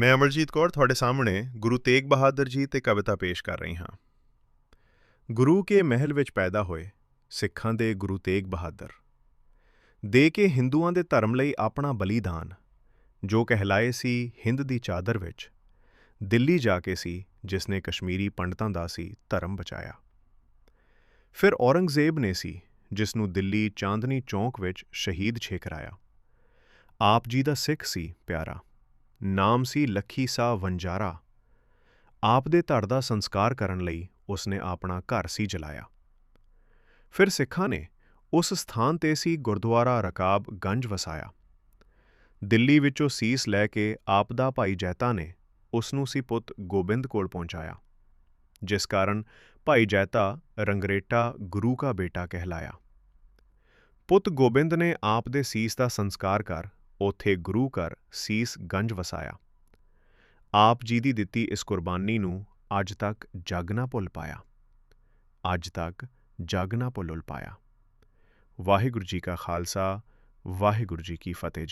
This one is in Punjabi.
ਮੈਂ ਅਮਰਜੀਤ ਕੌਰ ਤੁਹਾਡੇ ਸਾਹਮਣੇ ਗੁਰੂ ਤੇਗ ਬਹਾਦਰ ਜੀ ਤੇ ਕਵਿਤਾ ਪੇਸ਼ ਕਰ ਰਹੀ ਹਾਂ। ਗੁਰੂ ਕੇ ਮਹਿਲ ਵਿੱਚ ਪੈਦਾ ਹੋਏ ਸਿੱਖਾਂ ਦੇ ਗੁਰੂ ਤੇਗ ਬਹਾਦਰ। ਦੇ ਕੇ ਹਿੰਦੂਆਂ ਦੇ ਧਰਮ ਲਈ ਆਪਣਾ ਬਲੀਦਾਨ, ਜੋ ਕਹਿਲਾਏ ਸੀ ਹਿੰਦ ਦੀ ਚਾਦਰ ਵਿੱਚ, ਦਿੱਲੀ ਜਾ ਕੇ ਸੀ ਜਿਸ ਨੇ ਕਸ਼ਮੀਰੀ ਪੰਡਤਾਂ ਦਾ ਸੀ ਧਰਮ ਬਚਾਇਆ। ਫਿਰ ਔਰੰਗਜ਼ੇਬ ਨੇ ਸੀ ਜਿਸ ਨੂੰ ਦਿੱਲੀ ਚਾਂਦਨੀ ਚੌਂਕ ਵਿੱਚ ਸ਼ਹੀਦ ਛੇਕਰਾਇਆ ਆਪ ਜੀ ਦਾ ਸਿੱਖ ਸੀ, ਪਿਆਰਾ। ਨਾਮ ਸੀ ਲੱਖੀ ਸਾਹ ਵੰਜਾਰਾ। ਆਪ ਦੇ ਧੜ ਦਾ ਸੰਸਕਾਰ ਕਰਨ ਲਈ ਉਸਨੇ ਆਪਣਾ ਘਰ ਸੀ ਜਲਾਇਆ। ਫਿਰ ਸਿੱਖਾਂ ਨੇ ਉਸ ਸਥਾਨ ਤੇ ਸੀ ਗੁਰਦੁਆਰਾ ਰਕਾਬ ਗੰਜ ਵਸਾਇਆ। ਦਿੱਲੀ ਵਿੱਚੋਂ ਸੀਸ ਲੈ ਕੇ ਆਪ ਦਾ ਭਾਈ ਜੈਤਾ ਨੇ ਉਸ ਨੂੰ ਸੀ ਪੁੱਤ ਗੋਬਿੰਦ ਕੋਲ ਪਹੁੰਚਾਇਆ, ਜਿਸ ਕਾਰਨ ਭਾਈ ਜੈਤਾ ਰੰਗਰੇਟਾ ਗੁਰੂ ਕਾ ਬੇਟਾ ਕਹਿਲਾਇਆ। ਪੁੱਤ ਗੋਬਿੰਦ ਨੇ ਆਪ ਦੇ ਸੀਸ ਦਾ ਸੰਸਕਾਰ ਕਰ ਉਥੇ ਗੁਰੂ ਘਰ ਸੀਸ ਗੰਜ ਵਸਾਇਆ। ਆਪ ਜੀ ਦੀ ਦਿੱਤੀ ਇਸ ਕੁਰਬਾਨੀ ਨੂੰ ਅੱਜ ਤੱਕ ਜਗ ਨਾ ਭੁੱਲ ਪਾਇਆ। ਅੱਜ ਤੱਕ ਜਗ ਨਾ ਭੁੱਲ ਪਾਇਆ। ਵਾਹਿਗੁਰੂ ਜੀ ਕਾ ਖਾਲਸਾ, ਵਾਹਿਗੁਰੂ ਜੀ ਕੀ ਫਤਿਹ ਜੀ।